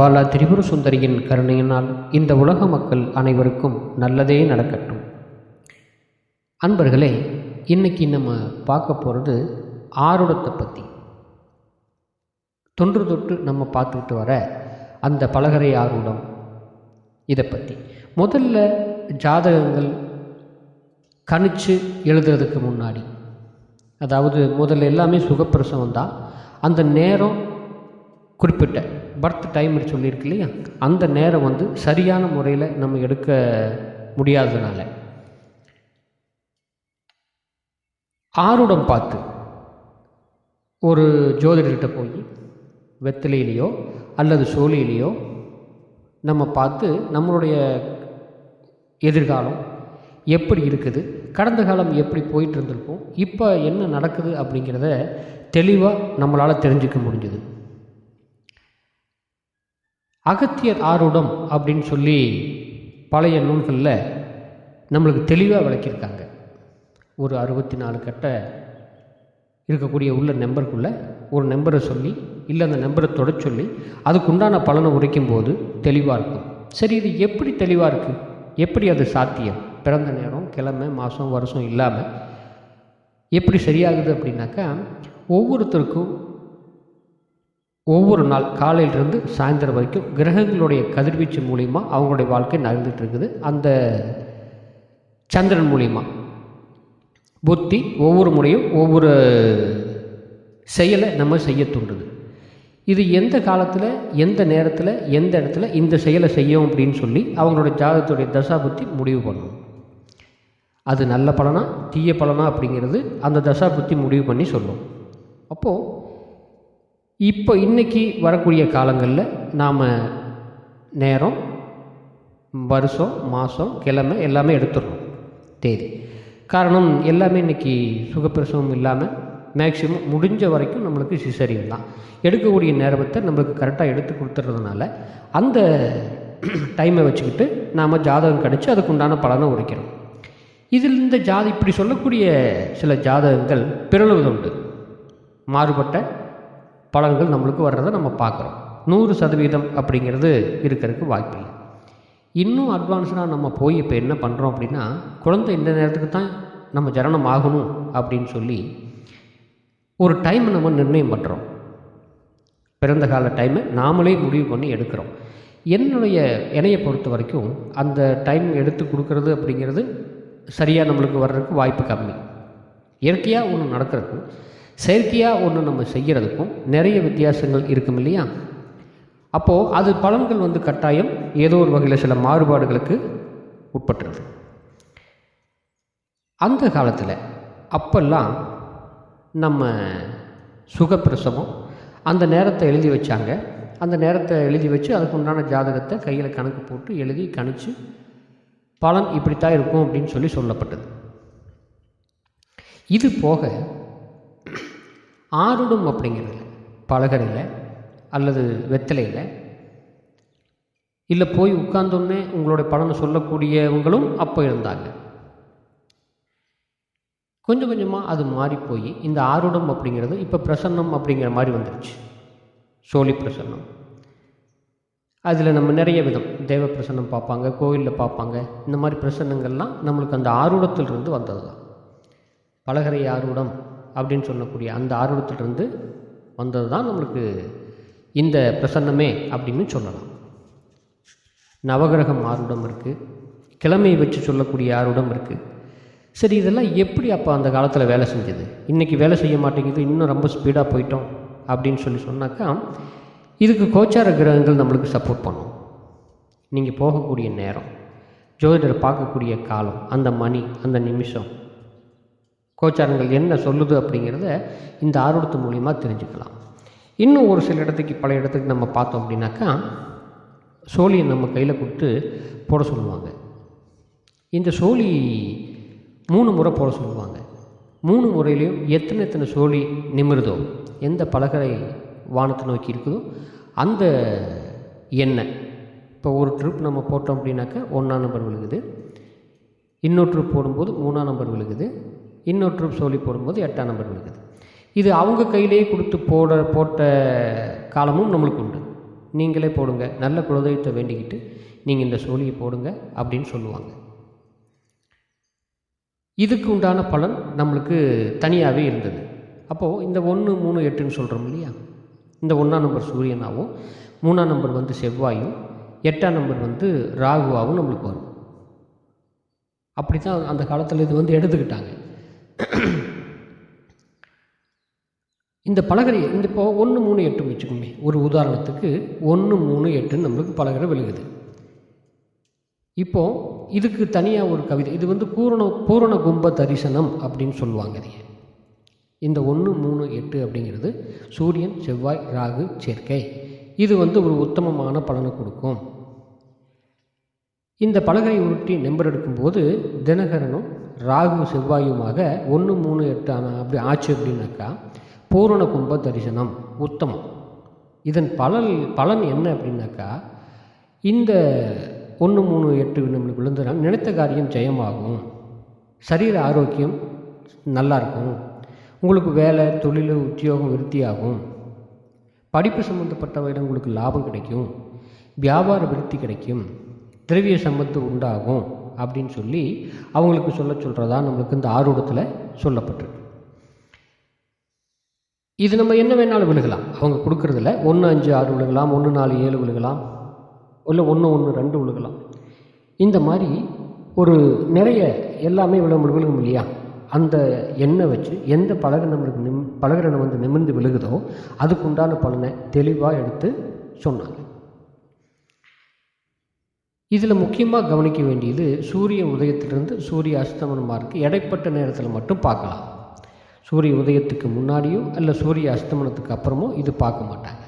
பாலா திரிபுர சுந்தரியின் கருணையினால் இந்த உலக மக்கள் அனைவருக்கும் நல்லதே நடக்கட்டும். அன்பர்களே இன்னைக்கு நம்ம பார்க்க போகிறது ஆருடத்தை பற்றி தொன்று தொட்டு நம்ம பார்த்துக்கிட்டு வர அந்த பலகரை ஆரூடம் இதை பற்றி முதல்ல ஜாதகங்கள் கணிச்சு எழுதுறதுக்கு முன்னாடி அதாவது முதல்ல எல்லாமே சுகப்பிரசவம் தான். அந்த நேரம் குறிப்பிட்ட பர்த் டைம் சொல்லியிருக்கு இல்லையா? அந்த நேரம் வந்து சரியான முறையில் நம்ம எடுக்க முடியாததுனால. ஆருடம் பார்த்து ஒரு ஜோதிடர்கிட்ட போய் வெத்திலையிலையோ அல்லது சோழியிலையோ நம்ம பார்த்து நம்மளுடைய எதிர்காலம் எப்படி இருக்குது கடந்த காலம் எப்படி போயிட்டு இருந்திருக்கும் இப்போ என்ன நடக்குது அப்படிங்கிறத தெளிவாக நம்மளால் தெரிஞ்சுக்க முடிஞ்சுது. அகத்தியர் ஆருடம் அப்படின்னு சொல்லி பழைய நூல்களில் நம்மளுக்கு தெளிவாக விளக்கியிருக்காங்க. ஒரு அறுபத்தி நாலு கட்ட இருக்கக்கூடிய உள்ள நம்பருக்குள்ளே ஒரு நம்பரை சொல்லி இல்லை அந்த நம்பரை தொட சொல்லி அதுக்குண்டான பலனை உரைக்கும் போது தெளிவாக இருக்கும். சரி இது எப்படி தெளிவாக இருக்குது எப்படி அது சாத்தியம்? பிறந்த நேரம் கிழமை மாதம் வருஷம் இல்லாமல் எப்படி சரியாகுது அப்படின்னாக்கா ஒவ்வொருத்தருக்கும் ஒவ்வொரு நாள் காலையிலிருந்து சாயந்தரம் வரைக்கும் கிரகங்களுடைய கதிர்வீச்சு மூலிமா அவங்களுடைய வாழ்க்கை நகர்ந்துட்டு இருக்குது அந்த சந்திரன் மூலிமா புத்தி ஒவ்வொரு முறையும் ஒவ்வொரு செயலை நம்ம செய்ய தூண்டுது. இது எந்த காலத்தில் எந்த நேரத்தில் எந்த இடத்துல இந்த செயலை செய்யும் அப்படின்னு சொல்லி அவங்களோட ஜாதகத்துடைய தசா புத்தி முடிவு பண்ணணும் அது நல்ல பலனா தீய பலனா அப்படிங்கிறது அந்த தசா புத்தி முடிவு பண்ணி சொல்லும். அப்போது இப்போ இன்றைக்கி வரக்கூடிய காலங்களில் நாம் நேரம் வருஷம் மாதம் கிழமை எல்லாமே எடுத்துடுறோம். தேதி. காரணம் எல்லாமே இன்றைக்கி சுகப்பிரசவம் இல்லாமல் மேக்சிமம் முடிஞ்ச வரைக்கும் நம்மளுக்கு சிசரியம் தான். எடுக்கக்கூடிய நேரத்தை நம்மளுக்கு கரெக்டாக எடுத்து கொடுத்துறதுனால அந்த டைமை வச்சுக்கிட்டு நாம் ஜாதகம் கணிச்சு அதுக்குண்டான பலனை உரைக்கிறோம் இதில் இந்த ஜாதி இப்படி சொல்லக்கூடிய சில ஜாதகங்கள் பிறழுவது உண்டு மாறுபட்ட பலன்கள் நம்மளுக்கு வர்றதை நம்ம பார்க்குறோம். நூறு சதவீதம் அப்படிங்கிறது இருக்கிறதுக்கு வாய்ப்பில்லை இன்னும் அட்வான்ஸ்டாக நம்ம போய் இப்போ என்ன பண்ணுறோம் அப்படின்னா குழந்தை இந்த நேரத்துக்கு தான் நம்ம ஜனனம் ஆகணும் அப்படின்னு சொல்லி ஒரு டைம் நம்ம நிர்ணயம் பண்ணுறோம் பிறந்த கால டைமை நாமளே முடிவு பண்ணி எடுக்கிறோம். என்னுடைய இணையை பொறுத்த வரைக்கும் அந்த டைம் எடுத்து கொடுக்கறது அப்படிங்கிறது சரியாக நம்மளுக்கு வர்றதுக்கு வாய்ப்பு கம்மி. இயற்கையாக ஒன்று நடக்கிறதுக்கும் செயற்கையாக ஒன்று நம்ம செய்கிறதுக்கும் நிறைய வித்தியாசங்கள் இருக்கும் இல்லையா? அப்போது அது பலன்கள் வந்து கட்டாயம் ஏதோ ஒரு வகையில் சில மாறுபாடுகளுக்கு உட்பட்டுருது அந்த காலத்தில் அப்பெல்லாம் நம்ம சுகப்பிரசவம் அந்த நேரத்தை எழுதி வச்சாங்க. அந்த நேரத்தை எழுதி வச்சு அதுக்கு உண்டான ஜாதகத்தை கையில் கணக்கு போட்டு எழுதி கணிச்சு பலன் இப்படித்தான் இருக்கும் அப்படின்னு சொல்லி சொல்லப்பட்டது. இது போக ஆருடம் அப்படிங்கிறதுல பலகரையில் அல்லது வெத்தலையில். இல்லை போய் உட்கார்ந்தோன்னே உங்களுடைய பலனை சொல்லக்கூடியவங்களும் அப்போ இருந்தாங்க. கொஞ்சம் கொஞ்சமாக அது மாறி போய் இந்த ஆருடம் அப்படிங்கிறது இப்போ பிரசன்னம் அப்படிங்கிற மாதிரி வந்துருச்சு. சோழி பிரசன்னம். அதில் நம்ம நிறைய விதம் தேவ பிரசன்னம் பார்ப்பாங்க கோயிலில் பார்ப்பாங்க. இந்த மாதிரி பிரசன்னங்கள்லாம் நம்மளுக்கு அந்த ஆருடத்திலிருந்து வந்தது தான் பலகரை ஆருடம் அப்படின்னு சொல்லக்கூடிய அந்த ஆர்வத்திலிருந்து வந்தது தான் நம்மளுக்கு இந்த பிரசன்னமே அப்படின்னு சொல்லலாம். நவகிரகம் ஆர்வடம் இருக்குது கிழமையை வச்சு சொல்லக்கூடிய ஆர்வடம் இருக்குது சரி இதெல்லாம் எப்படி அப்போ அந்த காலத்தில் வேலை செஞ்சது? இன்றைக்கி வேலை செய்ய மாட்டேங்குது இன்னும் ரொம்ப ஸ்பீடாக போயிட்டோம் அப்படின்னு சொல்லி சொன்னாக்கா இதுக்கு கோச்சார கிரகங்கள் நம்மளுக்கு சப்போர்ட் பண்ணும். நீங்கள் போகக்கூடிய நேரம் ஜோதிடர் பார்க்கக்கூடிய காலம் அந்த மணி அந்த நிமிஷம் கோச்சாரங்கள் என்ன சொல்லுது அப்படிங்கிறத இந்த ஆர்வத்து மூலிமா தெரிஞ்சுக்கலாம். இன்னும் ஒரு சில இடத்துக்கு பல இடத்துக்கு நம்ம பார்த்தோம் அப்படின்னாக்கா சோழியை நம்ம கையில் கொடுத்து போட சொல்லுவாங்க. இந்த சோழி மூணு முறை போட சொல்லுவாங்க. மூணு முறையிலையும் எத்தனை எத்தனை சோழி நிமிருதோ எந்த பலகரை வானத்தை நோக்கி இருக்குதோ அந்த எண்ணெய். இப்போ ஒரு ட்ரிப் நம்ம போட்டோம் அப்படின்னாக்கா ஒன்றாம் நம்பர் விழுகுது. இன்னொரு ட்ரிப் போடும்போது மூணாம் நம்பர் விழுகுது. இன்னொரு ட்ரூப் சோழி போடும்போது எட்டாம் நம்பர் விழுகுது. இது அவங்க கையிலேயே கொடுத்து போட போட்ட காலமும் நம்மளுக்கு உண்டு. நீங்களே போடுங்க நல்ல குலதெய்வத்தை வேண்டிக்கிட்டு நீங்கள் இந்த சோழியை போடுங்க அப்படின்னு சொல்லுவாங்க. இதுக்கு உண்டான பலன் நம்மளுக்கு தனியாகவே இருந்தது. அப்போது இந்த ஒன்று மூணு எட்டுன்னு சொல்கிறோம் இல்லையா? இந்த ஒன்றாம் நம்பர் சூரியனாகவும் மூணாம் நம்பர் வந்து செவ்வாயும் எட்டாம் நம்பர் வந்து ராகுவாகவும் நம்மளுக்கு வரும். அப்படி தான் அந்த காலத்தில் இது வந்து எடுத்துக்கிட்டாங்க. இந்த பலகரை இந்த இப்போ ஒன்று மூணு எட்டு வச்சுக்கோமே. ஒரு உதாரணத்துக்கு ஒன்று மூணு எட்டுன்னு நம்மளுக்கு பலகரை விழுகுது. இப்போது இதுக்கு தனியாக ஒரு கவிதை இது வந்து பூரண பூரண கும்ப தரிசனம் அப்படின்னு சொல்லுவாங்க இதைய. இந்த ஒன்று மூணு எட்டு அப்படிங்கிறது சூரியன் செவ்வாய் ராகு சேர்க்கை. இது வந்து ஒரு உத்தமமான பலனை கொடுக்கும். இந்த பலகை உருட்டி நம்பர் எடுக்கும்போது தினகரனும் ராகு செவ்வாயுமாக ஒன்று மூணு எட்டு ஆனால் அப்படி ஆச்சு அப்படின்னாக்கா பூரண கும்ப தரிசனம் உத்தமம். இதன் பலன் பலன் என்ன அப்படின்னாக்கா இந்த ஒன்று மூணு எட்டு நம்மளுக்கு விழுந்தனால் நினைத்த காரியம் ஜெயமாகும். சரீர ஆரோக்கியம் நல்லாயிருக்கும் உங்களுக்கு வேலை தொழில் உத்தியோகம் விருத்தியாகும். படிப்பு சம்மந்தப்பட்டவையில் உங்களுக்கு லாபம் கிடைக்கும். வியாபார விருத்தி கிடைக்கும். திரவிய சம்பத்து உண்டாகும் அப்படின்னு சொல்லி அவங்களுக்கு சொல்ல சொல்கிறதா நம்மளுக்கு இந்த ஆர்வத்தில் சொல்லப்பட்டிருக்கு. இது நம்ம என்ன வேணாலும் விழுகலாம். அவங்க கொடுக்குறதுல ஒன்று அஞ்சு ஆறு விழுகலாம் ஒன்று நாலு ஏழு விழுகலாம் இல்லை ஒன்று ஒன்று ரெண்டு விழுகலாம். இந்த மாதிரி ஒரு நிறைய எல்லாமே விழ விழுகும் இல்லையா? அந்த எண்ணெய் வச்சு எந்த பலகை நம்மளுக்கு நிம் பலகரை வந்து நிமிர்ந்து விழுகுதோ அதுக்குண்டான பலனை தெளிவாக எடுத்து சொன்னாங்க. இதில் முக்கியமாக கவனிக்க வேண்டியது சூரிய உதயத்திலிருந்து சூரிய அஸ்தமனமாக இருக்குது இடைப்பட்ட நேரத்தில் மட்டும் பார்க்கலாம். சூரிய உதயத்துக்கு முன்னாடியோ அல்ல சூரிய அஸ்தமனத்துக்கு அப்புறமோ இது பார்க்க மாட்டாங்க.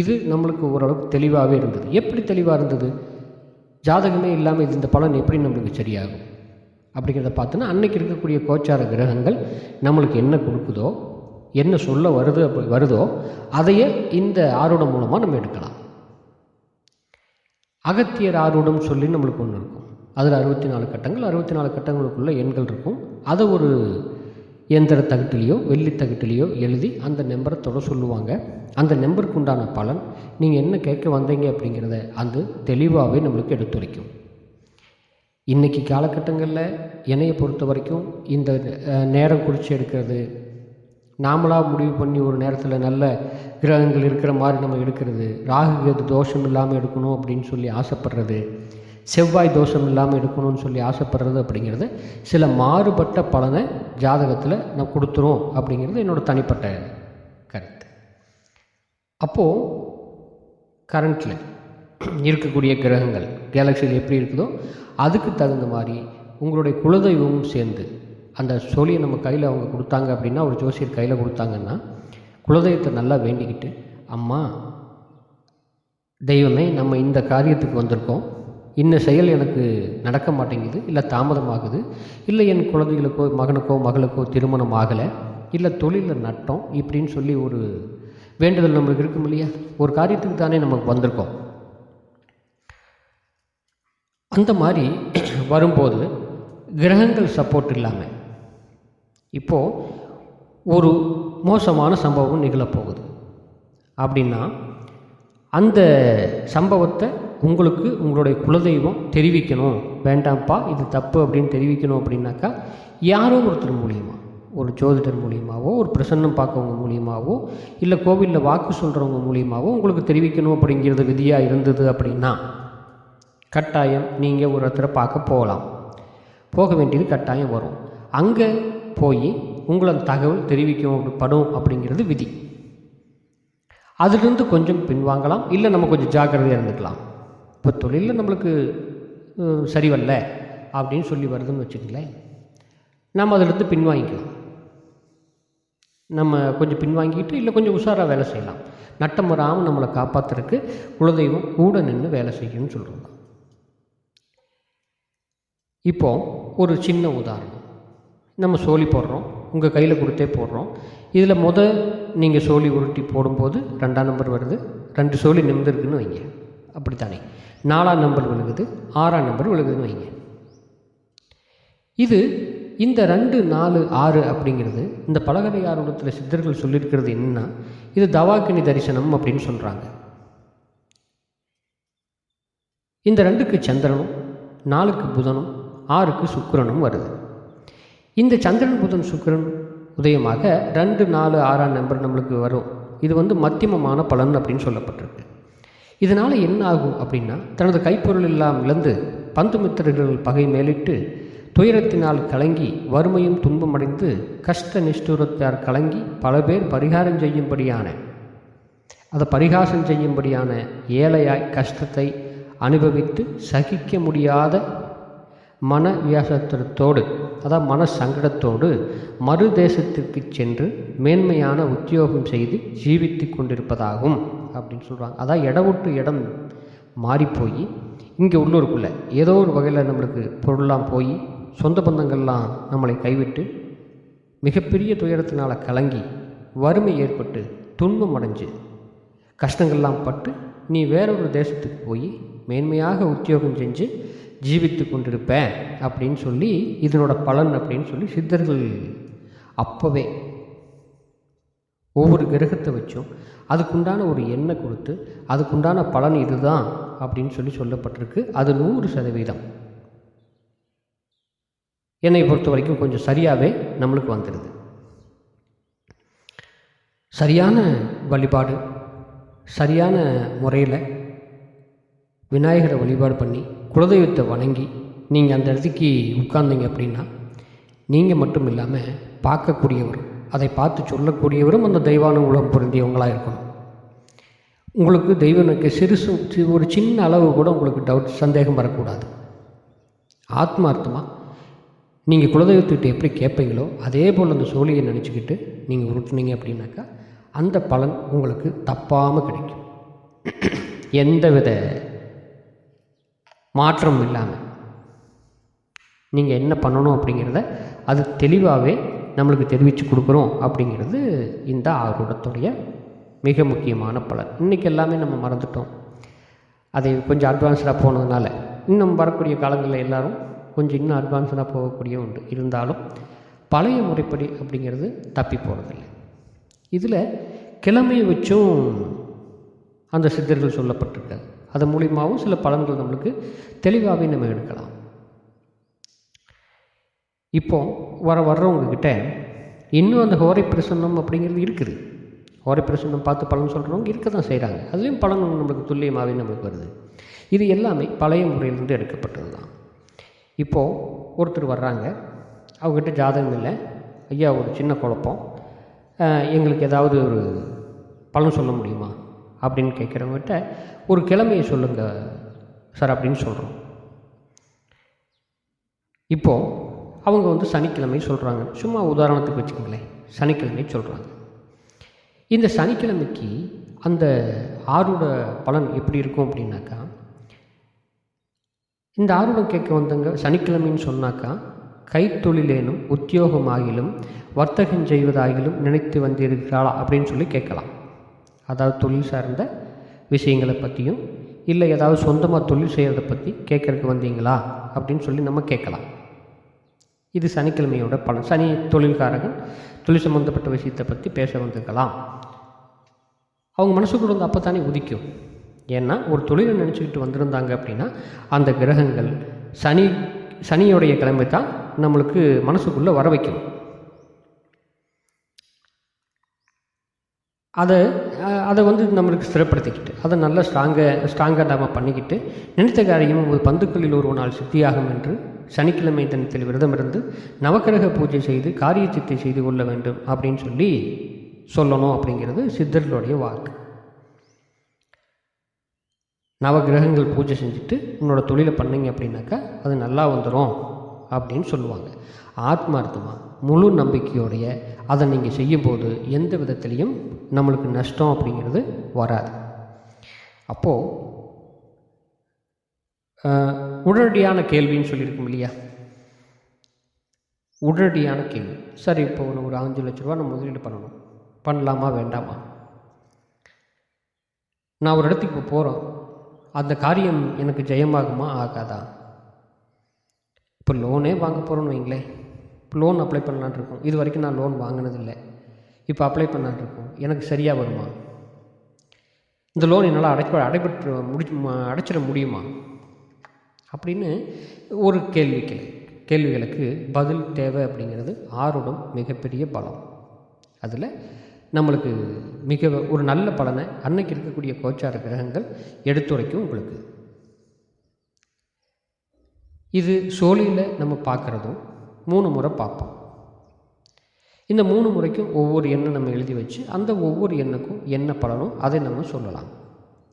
இது நம்மளுக்கு ஓரளவுக்கு தெளிவாகவே இருந்தது. எப்படி தெளிவாக இருந்தது? ஜாதகமே இல்லாமல் இது இந்த பலன் எப்படி நம்மளுக்கு சரியாகும்? அப்படிங்கிறத பார்த்தோன்னா அன்னைக்கு இருக்கக்கூடிய கோச்சார கிரகங்கள் நம்மளுக்கு என்ன கொடுக்குதோ என்ன சொல்ல வருது அப்படி வருதோ அதையே இந்த ஆரோடம் மூலமாக நம்ம எடுக்கலாம். அகத்தியர் ஆரூடம் சொல்லி நம்மளுக்கு ஒன்று இருக்கும். அதில் அறுபத்தி நாலு கட்டங்கள் அறுபத்தி நாலு கட்டங்களுக்குள்ள எண்கள் இருக்கும். அதை ஒரு இயந்திர தகட்டிலையோ வெள்ளி தகட்டிலையோ எழுதி அந்த நம்பரை தொட சொல்லுவாங்க. அந்த நம்பருக்கு உண்டான பலன் நீங்கள் என்ன கேட்க வந்தீங்க அப்படிங்கிறத அந்த தெளிவாகவே நம்மளுக்கு எடுத்துரைக்கும். இன்றைக்கி காலகட்டங்களில் என்னையை பொறுத்த வரைக்கும் இந்த நேரம் குறித்து எடுக்கிறது நாமளாக முடிவு பண்ணி ஒரு நேரத்தில் நல்ல கிரகங்கள் இருக்கிற மாதிரி நம்ம எடுக்கிறது ராகு கேது தோஷம் இல்லாமல் எடுக்கணும் அப்படின்னு சொல்லி ஆசைப்படுறது செவ்வாய் தோஷம் இல்லாமல் எடுக்கணும்னு சொல்லி ஆசைப்படுறது அப்படிங்கிறது சில மாறுபட்ட பலனை ஜாதகத்தில் நான் கொடுத்துரும் அப்படிங்கிறது என்னோடய தனிப்பட்ட கருத்து. அப்போது கரண்ட்டில் இருக்கக்கூடிய கிரகங்கள் கேலக்சியில் எப்படி இருக்குதோ அதுக்கு தகுந்த மாதிரி உங்களுடைய குலதெய்வமும் சேர்ந்து அந்த சொலியை நம்ம கையில் அவங்க கொடுத்தாங்க அப்படின்னா ஒரு ஜோசியர் கையில் கொடுத்தாங்கன்னா குலதெய்வத்தை நல்லா வேண்டிக்கிட்டு அம்மா தெய்வமே நம்ம இந்த காரியத்துக்கு வந்திருக்கோம். இந்த செயல் எனக்கு நடக்க மாட்டேங்குது இல்லை தாமதமாகுது இல்லை என் குழந்தைகளுக்கோ மகனுக்கோ மகளுக்கோ திருமணம் ஆகலை இல்லை தொழிலில் நட்டோம் இப்படின்னு சொல்லி ஒரு வேண்டுதல் நம்மளுக்கு இருக்கும் இல்லையா? ஒரு காரியத்துக்கு தானே நமக்கு வந்திருக்கோம். அந்த மாதிரி வரும்போது கிரகங்கள் சப்போர்ட் இல்லாமல் இப்போது ஒரு மோசமான சம்பவம் நிகழப்போகுது. அப்படின்னா அந்த சம்பவத்தை உங்களுக்கு உங்களுடைய குலதெய்வம் தெரிவிக்கணும். வேண்டாம்ப்பா இது தப்பு அப்படின்னு தெரிவிக்கணும் அப்படின்னாக்கா யாரோ ஒருத்தர் மூலியமாக ஒரு ஜோதிடர் மூலியமாகவோ ஒரு பிரசன்னம் பார்க்கவங்க மூலியமாகவோ இல்லை கோவிலில் வாக்கு சொல்கிறவங்க மூலியமாகவோ உங்களுக்கு தெரிவிக்கணும் அப்படிங்கிறது விதியாக இருந்தது அப்படின்னா கட்டாயம் நீங்கள் ஒரு இடத்துல பார்க்க போகலாம். போக வேண்டியது கட்டாயம் வரும். அங்கே போய் உங்களை தகவல் தெரிவிக்கும் படும் அப்படிங்கிறது விதி. அதிலிருந்து கொஞ்சம் பின்வாங்கலாம் இல்லை நம்ம கொஞ்சம் ஜாக்கிரதையாக இருந்துக்கலாம். இப்போ தொழிலில் நம்மளுக்கு சரி வரல அப்படின்னு சொல்லி வருதுன்னு வச்சுக்கங்களேன். நம்ம அதிலிருந்து பின்வாங்கிக்கலாம். நம்ம கொஞ்சம் பின்வாங்கிட்டு இல்லை கொஞ்சம் உஷாராக வேலை செய்யலாம். நட்டம் வராமல் நம்மளை காப்பாற்றுறதுக்கு குலதெய்வம் கூட நின்று வேலை செய்யணும்னு சொல்கிறோம் இப்போ ஒரு சின்ன உதாரணம். நம்ம சோழி போடுறோம். உங்கள் கையில் கொடுத்தே போடுறோம். இதில் முத நீங்கள் சோழி உருட்டி போடும்போது ரெண்டாம் நம்பர் வருது. ரெண்டு சோழி நிமிர்ந்துருக்குன்னு வைங்க. அப்படித்தானே? நாலாம் நம்பர் விழுகுது ஆறாம் நம்பர் விழுகுதுன்னு வைங்க. இது இந்த ரெண்டு நாலு ஆறு அப்படிங்கிறது இந்த பலகரை ஆர்வத்தில் சித்தர்கள் சொல்லியிருக்கிறது என்னன்னா இது தவாக்கினி தரிசனம் அப்படின்னு சொல்கிறாங்க இந்த ரெண்டுக்கு சந்திரனும் நாலுக்கு புதனும் ஆறுக்கு சுக்கிரனும் வருது. இந்த சந்திரன் புதன் சுக்கிரன் உதயமாக ரெண்டு நாலு ஆறாம் நம்பர் நம்மளுக்கு வரும். இது வந்து மத்தியமமான பலன் அப்படின்னு சொல்லப்பட்டிருக்கு. இதனால் என்ன ஆகும் அப்படின்னா தனது கைப்பொருள் எல்லாம் இழந்து பந்து மித்திரர்கள் பகை மேலிட்டு துயரத்தினால் கலங்கி வறுமையும் துன்பமடைந்து கஷ்ட நிஷ்டூரத்தார் கலங்கி பல பேர் பரிகாரம் செய்யும்படியான அதை பரிகாசம் செய்யும்படியான ஏழையாய் கஷ்டத்தை அனுபவித்து சகிக்க முடியாத மன வியாசத்தோடு அதாவது மன சங்கடத்தோடு மறு தேசத்திற்கு சென்று மேன்மையான உத்தியோகம் செய்து ஜீவித்து கொண்டிருப்பதாகும் அப்படின்னு சொல்கிறாங்க அதான் இடவிட்டு இடம் மாறிப்போய் இங்கே உள்ளூருக்குள்ளே ஏதோ ஒரு வகையில் நம்மளுக்கு பொருள்லாம் போய் சொந்த பந்தங்கள்லாம் நம்மளை கைவிட்டு மிகப்பெரிய துயரத்தினால் கலங்கி வறுமை ஏற்பட்டு துன்பம் அடைஞ்சு கஷ்டங்கள்லாம் பட்டு நீ வேறொரு தேசத்துக்கு போய் மேன்மையாக உத்தியோகம் செஞ்சு ஜீவித்து கொண்டிருப்பேன் அப்படின்னு சொல்லி இதனோட பலன் அப்படின்னு சொல்லி சித்தர்கள் அப்போவே ஒவ்வொரு கிரகத்தை வச்சும். அதுக்குண்டான ஒரு எண்ணெய் கொடுத்து அதுக்குண்டான பலன் இதுதான் அப்படின்னு சொல்லி சொல்லப்பட்டிருக்கு. அது நூறு சதவீதம். என்னை பொறுத்த வரைக்கும் கொஞ்சம் சரியாகவே நம்மளுக்கு வந்துடுது. சரியான வழிபாடு சரியான முறையில் விநாயகரை வழிபாடு பண்ணி குலதெய்வத்தை வணங்கி நீங்கள் அந்த இடத்துக்கு உட்கார்ந்தீங்க அப்படின்னா நீங்கள் மட்டும் இல்லாமல் பார்க்கக்கூடியவர் அதை பார்த்து சொல்லக்கூடியவரும் அந்த தெய்வானுகூலம் பொருந்தியவங்களாக இருக்கணும். உங்களுக்கு தெய்வனுக்கு சிறுசு ஒரு சின்ன அளவு கூட உங்களுக்கு டவுட் சந்தேகம் வரக்கூடாது. ஆத்மார்த்தமாக நீங்கள் குலதெய்வத்துக்கிட்ட எப்படி கேட்பீங்களோ அதே போல் அந்த சோழியை நினச்சிக்கிட்டு நீங்கள் உருட்டுனீங்க அப்படின்னாக்கா அந்த பலன் உங்களுக்கு தப்பாமல் கிடைக்கும். எந்த வித மாற்றம் இல்லாமல் நீங்கள் என்ன பண்ணணும் அப்படிங்கிறத அது தெளிவாகவே நம்மளுக்கு தெரிவித்து கொடுக்குறோம் அப்படிங்கிறது இந்த ஆர்வத்துடைய மிக முக்கியமான பலன். இன்றைக்கி எல்லாமே நம்ம மறந்துட்டோம். அதை கொஞ்சம் அட்வான்ஸ்டாக போனதுனால இன்னும் வரக்கூடிய காலங்களில் எல்லோரும் கொஞ்சம் இன்னும் அட்வான்ஸ்டாக போகக்கூடிய உண்டு. இருந்தாலும் பழைய முறைப்படி அப்படிங்கிறது தப்பி போகிறதில்லை இதில் கிழமையை வச்சும் அந்த சித்தர்கள் சொல்லப்பட்டிருக்காது அது மூலியமாகவும் சில பலன்கள் நம்மளுக்கு தெளிவாகவே நம்ம எடுக்கலாம். இப்போ வர வர்றவங்கக்கிட்ட இன்னும் அந்த ஹோரை பிரசன்னம் அப்படிங்கிறது இருக்குது. ஹோரை பிரசன்னம் பார்த்து பலன் சொல்கிறவங்க இருக்க தான் செய்கிறாங்க அதுலேயும் பலன் நம்மளுக்கு துல்லியமாகவே நம்மளுக்கு வருது. இது எல்லாமே பழைய முறையிலிருந்து எடுக்கப்பட்டது தான். இப்போது ஒருத்தர் வர்றாங்க. அவங்ககிட்ட ஜாதகம் இல்லை. ஐயா ஒரு சின்ன குழப்பம். எங்களுக்கு ஏதாவது ஒரு பலன் சொல்ல முடியுமா? அப்படின்னு கேட்குறவங்ககிட்ட ஒரு கிழமையை சொல்லுங்கள் சார் அப்படின்னு சொல்கிறோம் இப்போது அவங்க வந்து சனிக்கிழமை சொல்கிறாங்க சும்மா உதாரணத்துக்கு வச்சுக்கோங்களேன். சனிக்கிழமை சொல்கிறாங்க இந்த சனிக்கிழமைக்கு அந்த ஆறோட பலன் எப்படி இருக்கும் அப்படின்னாக்கா இந்த ஆர்வம் கேட்க வந்தவங்க சனிக்கிழமைன்னு சொன்னாக்கா கைத்தொழிலேனும் உத்தியோகமாகிலும் வர்த்தகம் செய்வதாகிலும் நினைத்து வந்திருக்கிறாளா அப்படின்னு சொல்லி கேட்கலாம். அதாவது தொழில் சார்ந்த விஷயங்களை பற்றியும் இல்லை ஏதாவது சொந்தமாக தொழில் செய்கிறத பற்றி கேட்கறதுக்கு வந்தீங்களா? அப்படின்னு சொல்லி நம்ம கேட்கலாம். இது சனிக்கிழமையோட பலன். சனி தொழில்காரகன் தொழில் சம்மந்தப்பட்ட விஷயத்தை பற்றி பேச வந்திருக்கலாம். அவங்க மனசுக்குள்ள வந்து அப்போ தானே உதிக்கும். ஏன்னா ஒரு தொழிலை நினச்சிக்கிட்டு வந்திருந்தாங்க அப்படின்னா அந்த கிரகங்கள் சனி சனியோடைய கிழமை தான் நம்மளுக்கு மனசுக்குள்ளே வர வைக்கும். அதை அதை வந்து நம்மளுக்கு ஸ்திரப்படுத்திக்கிட்டு அதை நல்லா ஸ்ட்ராங்காக ஸ்ட்ராங்காக நாம் பண்ணிக்கிட்டு நினைத்த காரியம் ஒரு பந்துக்களில் ஒரு நாள் சித்தியாகும் என்று சனிக்கிழமை தினத்தில் விரதம் இருந்து நவக்கிரக பூஜை செய்து காரிய சித்தை செய்து கொள்ள வேண்டும் அப்படின்னு சொல்லி சொல்லணும் அப்படிங்கிறது சித்தர்களுடைய வாக்கு. நவகிரகங்கள் பூஜை செஞ்சுட்டு உன்னோட தொழிலை பண்ணிங்க அப்படின்னாக்கா அது நல்லா வந்துடும் அப்படின்னு சொல்லுவாங்க. ஆத்மார்த்தமாக முழு நம்பிக்கையோடைய அதை நீங்கள் செய்யும்போது எந்த விதத்துலேயும் நம்மளுக்கு நஷ்டம் அப்படிங்கிறது வராது. அப்போது உடனடியான கேள்வின்னு சொல்லியிருக்கோம் இல்லையா? உடனடியான கேள்வி. சரி இப்போ ஒரு ஒரு அஞ்சு லட்ச ரூபா நம்ம முதலீடு பண்ணணும். பண்ணலாமா வேண்டாமா? நான் ஒரு இடத்துக்கு இப்போ போகிறோம் அந்த காரியம் எனக்கு ஜெயமாகுமா ஆகாதா? இப்போ லோனே வாங்க போகிறோன்னு வைங்களேன். இப்போ லோன் அப்ளை பண்ணலான்னு இருக்கோம். இது வரைக்கும் நான் லோன் வாங்கினதில்லை. இப்போ அப்ளை பண்ணான்ருக்கோம் எனக்கு சரியாக வருமா? இந்த லோன் என்னால் அடைப்ப அடைபட்டு முடி அடைச்சிட முடியுமா? அப்படின்னு ஒரு கேள்விக்கு கேள்விகளுக்கு பதில் தேவை அப்படிங்கிறது ஆறுடம் மிகப்பெரிய பலம். அதில் நம்மளுக்கு மிக ஒரு நல்ல பலனை அன்னைக்கு இருக்கக்கூடிய கோச்சார கிரகங்கள் எடுத்துரைக்கும் உங்களுக்கு. இது சோழியில் நம்ம பார்க்குறதும் மூணு முறை பார்ப்போம். இந்த மூணு முறைக்கும் ஒவ்வொரு எண்ணை நம்ம எழுதி வச்சு அந்த ஒவ்வொரு எண்ணுக்கும் என்ன பலனோ அதை நம்ம சொல்லலாம்.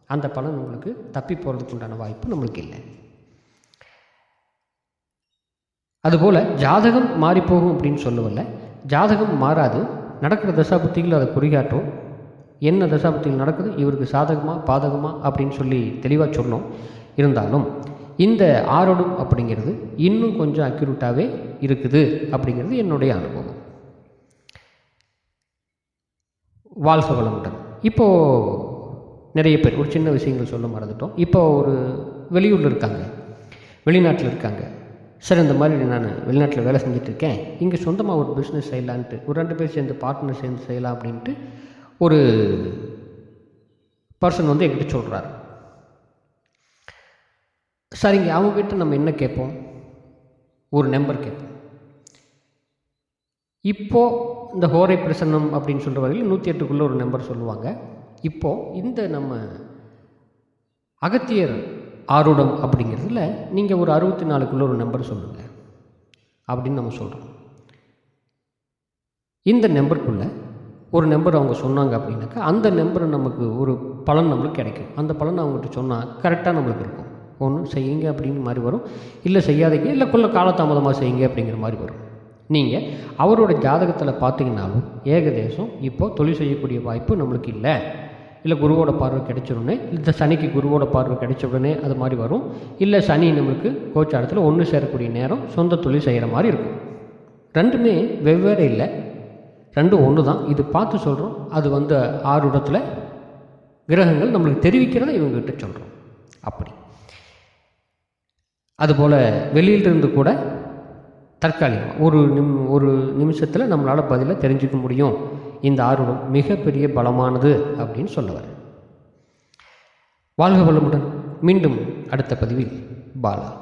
அந்த பலன் உங்களுக்கு தப்பி போகிறதுக்கு உண்டான வாய்ப்பு நம்மளுக்கு இல்லை. அதுபோல் ஜாதகம் மாறிப்போகும் அப்படின்னு சொல்லவில்லை. ஜாதகம் மாறாது. நடக்கிற தசாபுத்திகள் அதை குறிகாட்டும். என்ன தசாபுத்திகள் நடக்குது? இவருக்கு சாதகமாக பாதகமாக அப்படின்னு சொல்லி தெளிவாக சொன்னோம். இருந்தாலும் இந்த ஆரோடும் அப்படிங்கிறது இன்னும் கொஞ்சம் அக்யூரேட்டாகவே இருக்குது அப்படிங்கிறது என்னுடைய அனுபவம். வாழ்க வளமுடன். இப்போது நிறைய பேர் ஒரு சின்ன விஷயங்கள் சொல்ல மறந்துட்டோம். இப்போ ஒரு வெளியூரில் இருக்காங்க வெளிநாட்டில் இருக்காங்க. சார் இந்த மாதிரி நான் வெளிநாட்டில் வேலை செஞ்சிட்ருக்கேன் இங்கே சொந்தமாக ஒரு பிஸ்னஸ் செய்யலான்ட்டு ஒரு ரெண்டு பேர் சேர்ந்து பார்ட்னர் சேர்ந்து செய்யலாம் அப்படின்ட்டு ஒரு பர்சன் வந்து எங்கிட்ட சொல்கிறார் சரிங்க அவங்ககிட்ட நம்ம என்ன கேட்போம்? ஒரு நம்பர் கேட்போம். இப்போது இந்த ஹோரை பிரசன்னம் அப்படின்னு சொல்கிற வகையில் நூற்றி எட்டுக்குள்ளே ஒரு நம்பர் சொல்லுவாங்க. இப்போது இந்த நம்ம அகத்தியர் ஆருடம் அப்படிங்கிறதுல நீங்கள் ஒரு அறுபத்தி நாலுக்குள்ளே ஒரு நம்பர் சொல்லுங்கள் அப்படின்னு நம்ம சொல்கிறோம் இந்த நம்பருக்குள்ளே ஒரு நம்பர் அவங்க சொன்னாங்க அப்படின்னாக்கா அந்த நம்பர் நமக்கு ஒரு பலன் நம்மளுக்கு கிடைக்கும். அந்த பலன் அவங்ககிட்ட சொன்னால் கரெக்டாக நம்மளுக்கு இருக்கும். ஒன்று செய்யுங்க அப்படிங்கிற மாதிரி வரும். இல்லை செய்யாதீங்க. இல்லை கொள்ள காலதாமதமாக செய்யுங்க அப்படிங்கிற மாதிரி வரும். நீங்கள் அவரோட ஜாதகத்தில் பார்த்தீங்கன்னாலும் ஏகதேசம் இப்போது தொழில் செய்யக்கூடிய வாய்ப்பு நம்மளுக்கு இல்லை. இல்லை குருவோட பார்வை கிடைச்சிடனே இந்த சனிக்கு குருவோட பார்வை கிடைச்ச உடனே அது மாதிரி வரும். இல்லை சனி நம்மளுக்கு கோச்சாரத்தில் ஒன்று சேரக்கூடிய நேரம் சொந்த தொழில் செய்கிற மாதிரி இருக்கும். ரெண்டுமே வெவ்வேறு இல்லை. ரெண்டும் ஒன்று தான் இது பார்த்து சொல்கிறோம் அது வந்து ஆறு இடத்துல கிரகங்கள் நம்மளுக்கு தெரிவிக்கிறத இவங்ககிட்ட சொல்கிறோம் அப்படி. அதுபோல் வெளியிலிருந்து கூட தற்காலிகம். ஒரு நிம் ஒரு நிமிஷத்தில் நம்மளால் பதிலை தெரிஞ்சுக்க முடியும். இந்த ஆர்வம் மிகப்பெரிய பலமானது அப்படின்னு சொல்லுவார். வாழ்க வளமுடன். மீண்டும் அடுத்த பதிவில் பாலா.